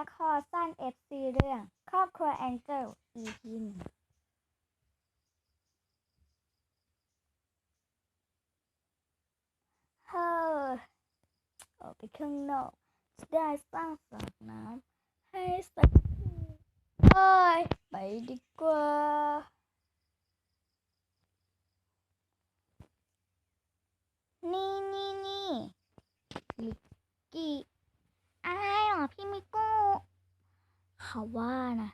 ละครสั้น FC เรื่อง ครอบครัวแองเจิล EP หนึ่งเฮ้อออกไปข้างนอกจะได้สร้างสระน้ำให้สักทีเฮ้ยไปดีกว่านี่นี่นี่มิกกี้ อะไรหรอพี่มิก้เขาว่านะ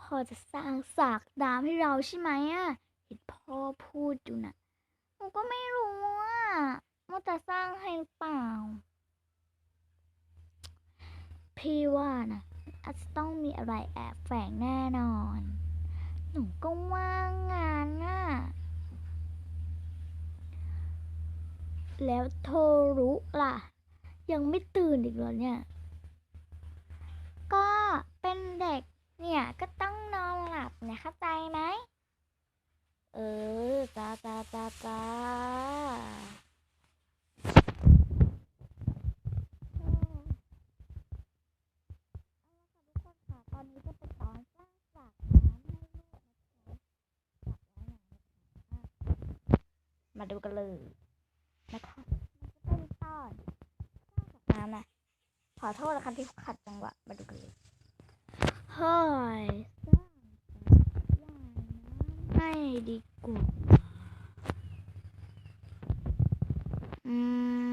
พ่อจะสร้างสากน้ำให้เราใช่ไหมอะเห็นพ่อพูดอยู่นะหนูก็ไม่รู้ว่าจะสร้างให้หรือเปล่า พี่ว่านะอาจจะต้องมีอะไรแอบแฝงแน่นอน หนูก็ว่างงานน่ะ แล้วโทรุล่ะ ยังไม่ตื่นอีกเหรอเนี่ย ก็เป็นเด็กเนี่ยก็ต้องนอนหลับเนี่ยเข้าใจไหม เออจ้าจ้าจ้าจ้าทุกคนค่ะตอนนี้ก็เป็นตอนสร้างสระน้ำให้ลูกนะคะสระว่ายน้ำนะคะมาดูกันเลย นะคะมันจะเป็นตอนสร้างสระน้ำนะขอ โทษนะคะที่ขัดจังหวะมาดูกันเลยเฮ้ยสร้างสระว่ายให้ดีกว่าอื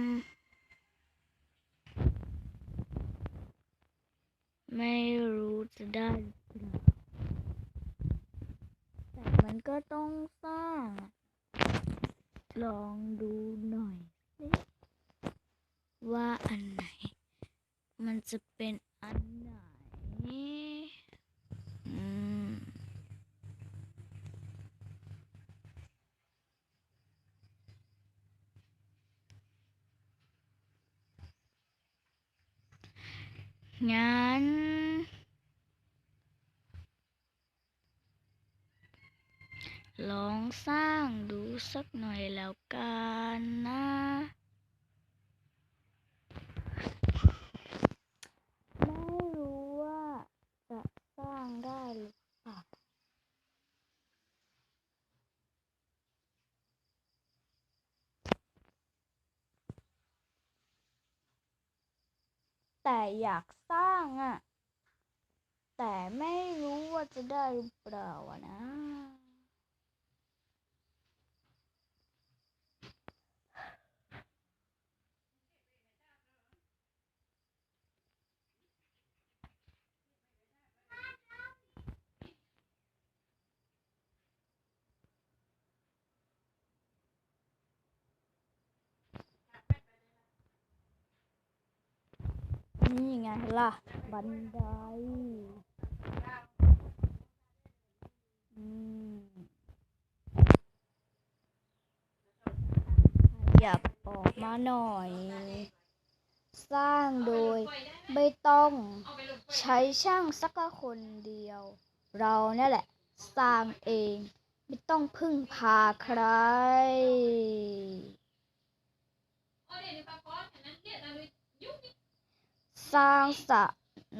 มไม่รู้จะได้แต่มันก็ต้องสร้าง ลองดูหน่อยสิว่าอันไหน มันจะเป็นอันไหนอืมงั้นลองสร้างดูสักหน่อยแล้วกันนะ ไม่รู้ว่าจะสร้างได้หรือเปล่า แต่อยากสร้างอะแต่ไม่รู้ว่าจะได้หรือเปล่าอะนะ นี่ไงล่ะ บันไดอยับออกมาหน่อย สร้างโดยไม่ต้องใช้ช่างสักคนเดียว เราเนี่ยแหละ สร้างเอง ไม่ต้องพึ่งพาใคร สร้างสระ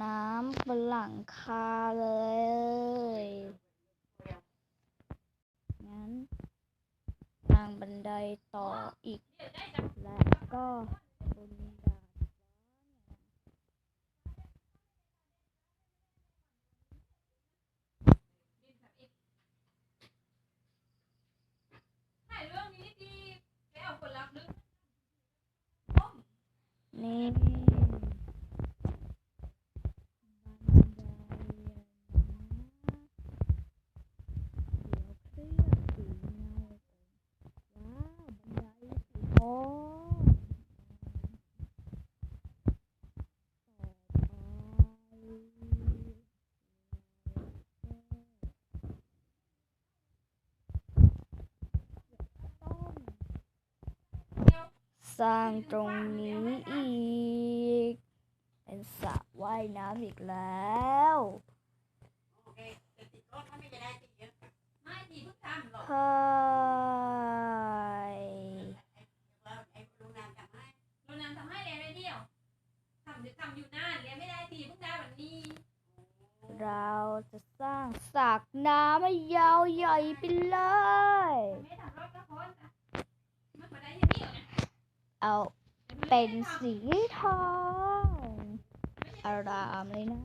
น้ำบนหลังคาเลย งั้นทางบันไดต่ออีก และก็บนดาดฟ้าเนี่ย ถ่ายเรื่องนี้ดีแกเอาคนรับลึก นี่บันไดนะเดี๋ยวเคลือบสีเงาก่อนว้าวบันไดสีทองต่อไป สร้างตรงนี้อีก เป็นสระว่ายน้ำอีกแล้วไม่ดีเพิ่งทำหรอกเฮ้ยโรงงานทำให้เรียนได้เดียวทำทำอยู่นานเรียนไม่ได้ทีเพิ่งได้วันนี้ เราจะสร้างสระน้ำให้ยาวใหญ่ไปเลย เอาเป็นสีทองอารามเลยนะ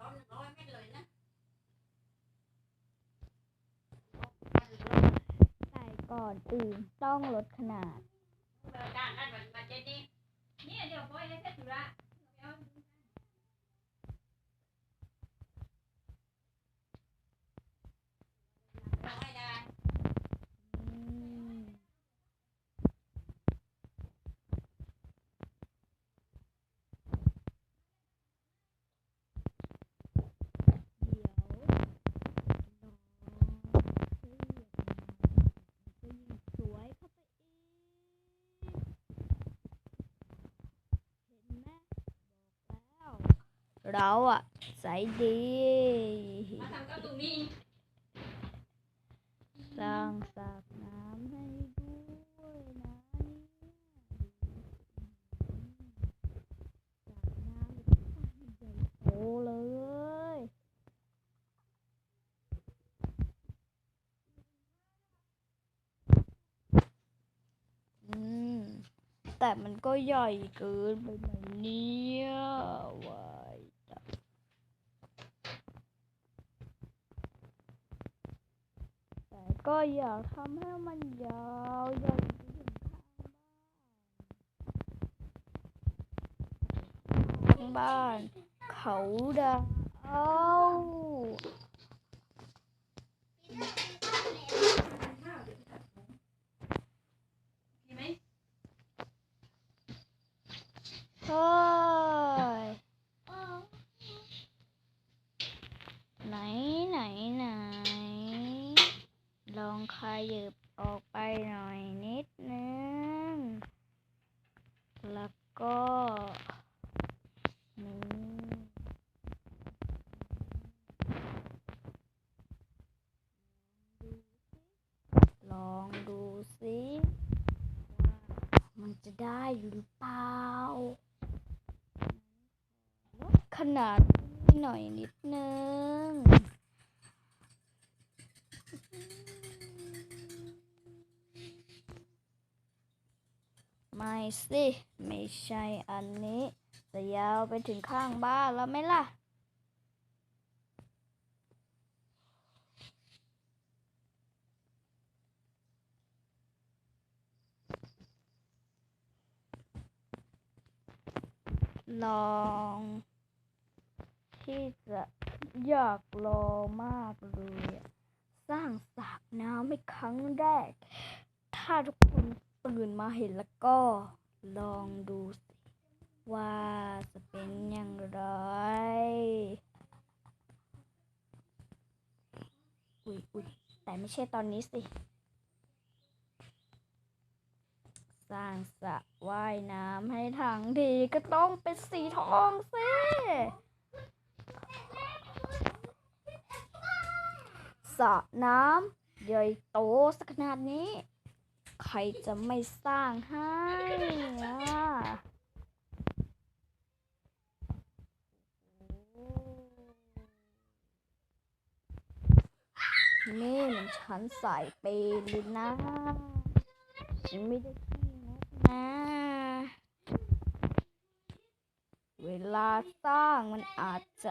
ร้อนร้อยไม่เลยนะแต่ก่อนอื่นต้องลดขนาด ด้านด้านมันมาเจนี่นี่เดี๋ยวปล่อยให้เสร็จธุระเอา เอาให้ได้ อืมเดี๋ยวรอให้เหยียบน้ำมันก็ยิ่งสวยเข้าไปอีก เห็นไหมบอกแล้ว เราอะใจดีมาทำกับตรงนี้สร้างสระน้ำให้ด้วยนะเนี่ยสระน้ำแบบใหญ่โตเลยอืมแต่มันก็ใหญ่เกินไปไหมเนี่ยวายจ้ะ แต่ก็อยากทำให้มันยาวใหญ่ไปถึงข้างบ้าน ข้างบ้าน เขาดาว ดีไหม เฮ้ย ไหนไหนไหน ลองขยับออกไปหน่อยนิดนึง แล้วก็นี่ลองดูสิว่ามันจะ ได้หรือเปล่า ขนาดนี้หน่อยนิดนึง ไม่สิ ไม่ใช่อันนี้ จะยาวไปถึงข้างบ้านแล้วไหมล่ะ ลอง ที่จะอยากลองมากเลยสร้างสระน้ำให้ครั้งแรก ถ้าทุกคนตื่นมาเห็นแล้วก็ ลองดูสิ ว่าจะเป็นอย่างไรอุ๊ยอุ๊ยแต่ไม่ใช่ตอนนี้สิ สร้างสระว่ายน้ำให้ทั้งทีก็ต้องเป็นสีทองสิสระน้ำใหญ่โตสักขนาดนี้ ใครจะไม่สร้างให้นี่มันฉันสายเปย์เลยนะฉันไม่ได้ เวลาสร้างมันอาจจะ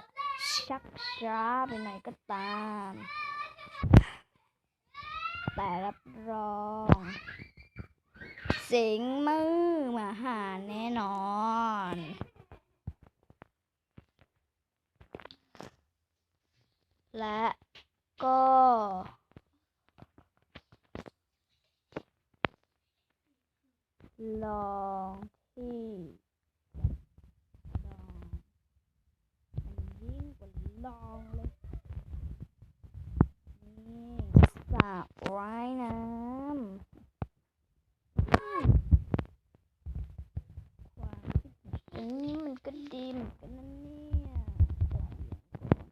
ชักช้าไปไหนก็ตาม แต่รับรอง สิงมือมาหาแน่นอนและก็ ลองที่ลองมันยิ่งกว่าลองเลย นี่สระว่ายน้ำอืมความคิดแบบนี้มันก็ดีเหมือนกันนะเนี่ยแต่เดี๋ยวก่อน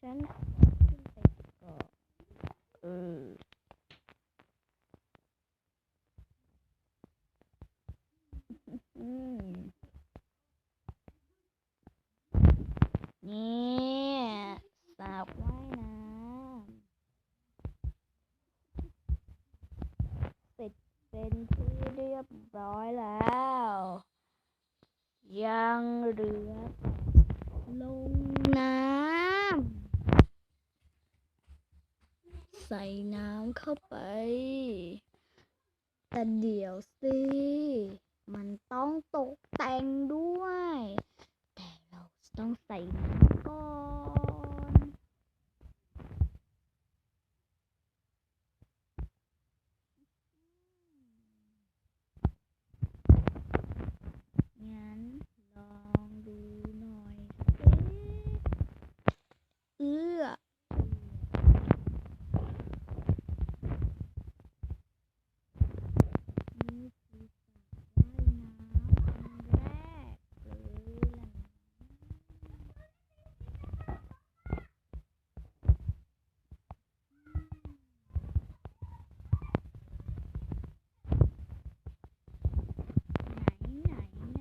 ฉันขอขึ้นไปก่อนเออ อืมียบร้อยแล้ว ยังเหลือลงน้ำใส่น้ำเข้าไป แต่เดี๋ยวสิ มันต้องตกแต่งด้วย แต่เราต้องใส่น้ำก่อน งั้นลองดูหน่อยสิเอื้อนี่คือสระว่ายน้ำอันแรกเลยล่ะนะไหนไหนไหน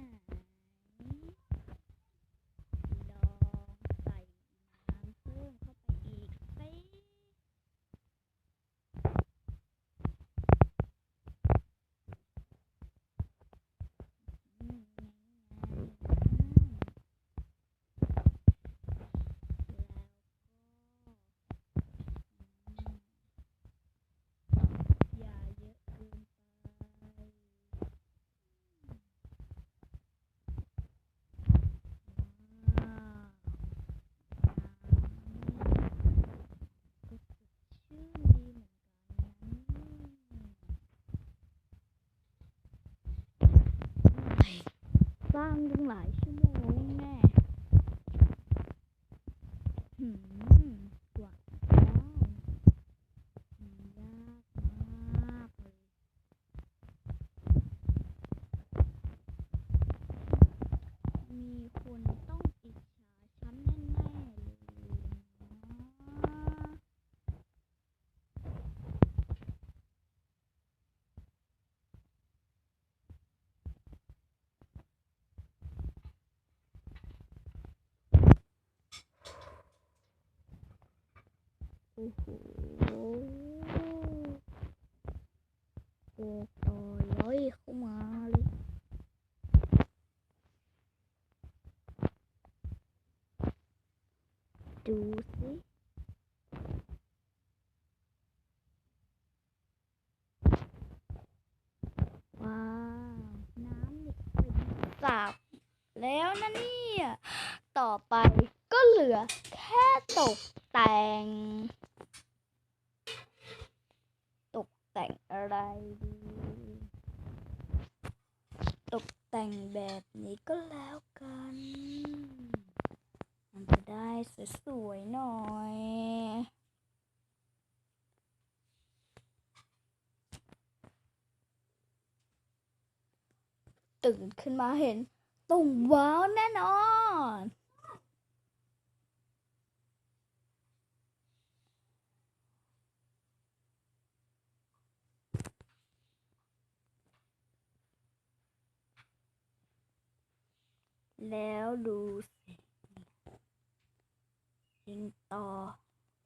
ลองใส่น้ำเพิ่มเข้าไปอีกสิอืมแล้วก็อืมอย่าเยอะเกินไป ว้าวก็สดชื่นดีเหมือนกันนะ สร้างตั้งหลายชั่วโมงแน่หืมกว่าจะได้มันยากมากเลย มีคนต้องอิจฉาฉันแน่ๆเลยนะ โอ้โหโอ้โหร้อยเข้ามาเลยดูสิว้าว น้ำนี่เป็นสาบแล้วนะเนี่ย ต่อไปก็เหลือแค่ตกแต่ง ตกแต่ง อะไรดีตกแต่งแบบนี้ก็แล้วกัน มันจะได้สวยๆหน่อยตื่นขึ้นมาเห็นต้องว้าวแน่นอน แล้วดูสิยิ่งต่อ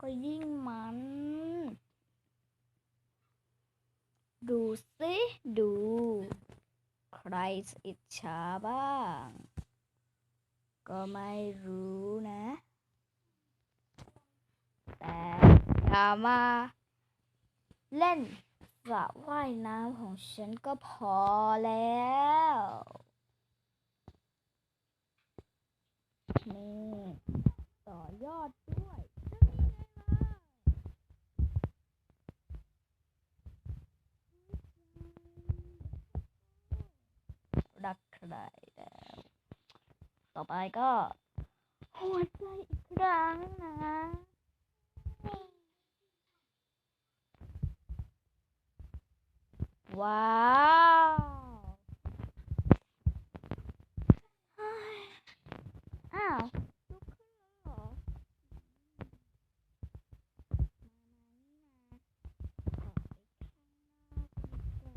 ก็ยิ่งมัน ดูสิดู ใครอิจฉาบ้าง ก็ไม่รู้นะ แต่อย่ามาเล่นสระว่ายน้ำของฉันก็พอแล้ว นี่ ต่อยอดด้วยนี่ไงล่ะรักใครแล้ว ต่อไปก็ หัวใจอีกครั้งนะว้าวเฮ้ยอ้าวลุกขึ้นแล้วเหรอ มามานี่มาออกไปข้างนอกดีกว่า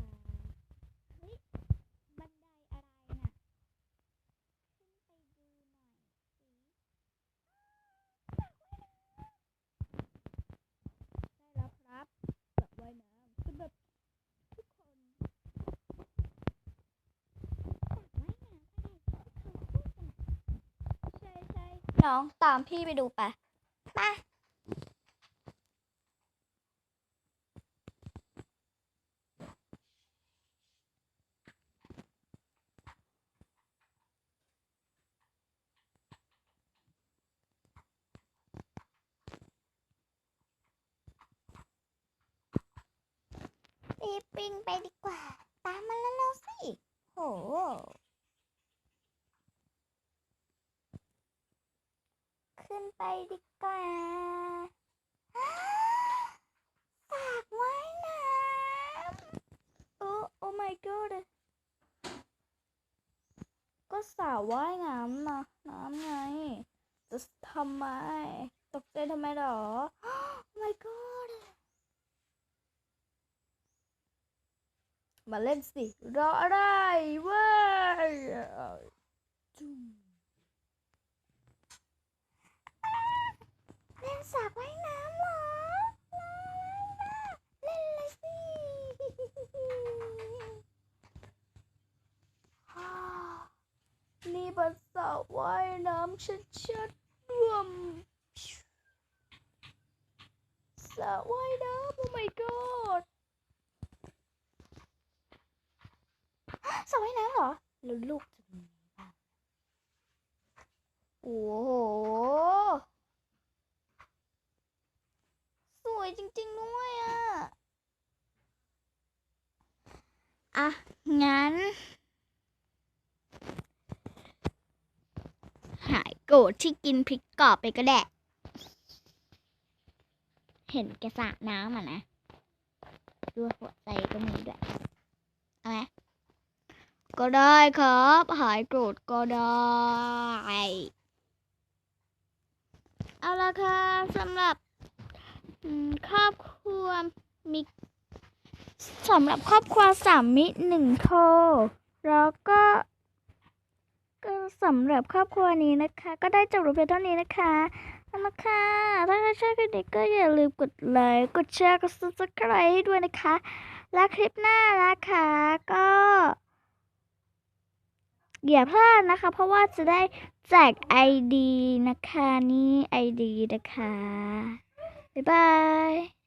เฮ้ย บันไดอะไรน่ะ ขึ้นไปดูหน่อยสิได้แล้วครับสระว่ายน้ำสำหรับทุกคน น้องตามพี่ไปดูไปไปรีบวิ่งไปดีกว่า ตามมาแล้วสิ โห ขึ้นไปดีกว่าสากว่ายน้ำโอ้โอ้ my god ก็สระว่ายน้ำนะน้ำไง จะทำไม ตกใจทำไมหรอ oh my god มาเล่นสิ รออะไรเว้ยจุ๊ม เล่นสระว่ายน้ำเหรอลาลาเล่นเลยสิ ฮ่านี่เป็นสระ ว่ายน้ำชัดๆรวมสระว่ายน้ำ oh my god สระว่ายน้ำเหรอ แล้วลูกจะเป็นยังไงบ้างโอ้โห สวยจริงๆด้วยอะ อะ งั้น หาย โกรธที่กินพริกกรอบไปก็ได้เห็นแกสระน้ำอะนะด้วยหัวใจก็มีด้วยเอาไหมก็ได้ครับ หายโกรธก็ได้เอาละค่ะสำหรับครอบครัวมีสำหรับครอบครัวสามมิหนึ่งโทรแล้วก็ ก็สำหรับครอบครัวนี้นะคะ ก็ได้จบลงเพียงเท่านี้นะคะเอาละค่ะถ้าชอบคลิปนี้ก็อย่าลืมกดไลค์กดแชร์กด subscribe ให้ด้วยนะคะ และคลิปหน้านะคะก็อย่าพลาดนะคะ เพราะว่าจะได้แจก ID นะคะ นี่ ID นะคะ บ๊ายบาย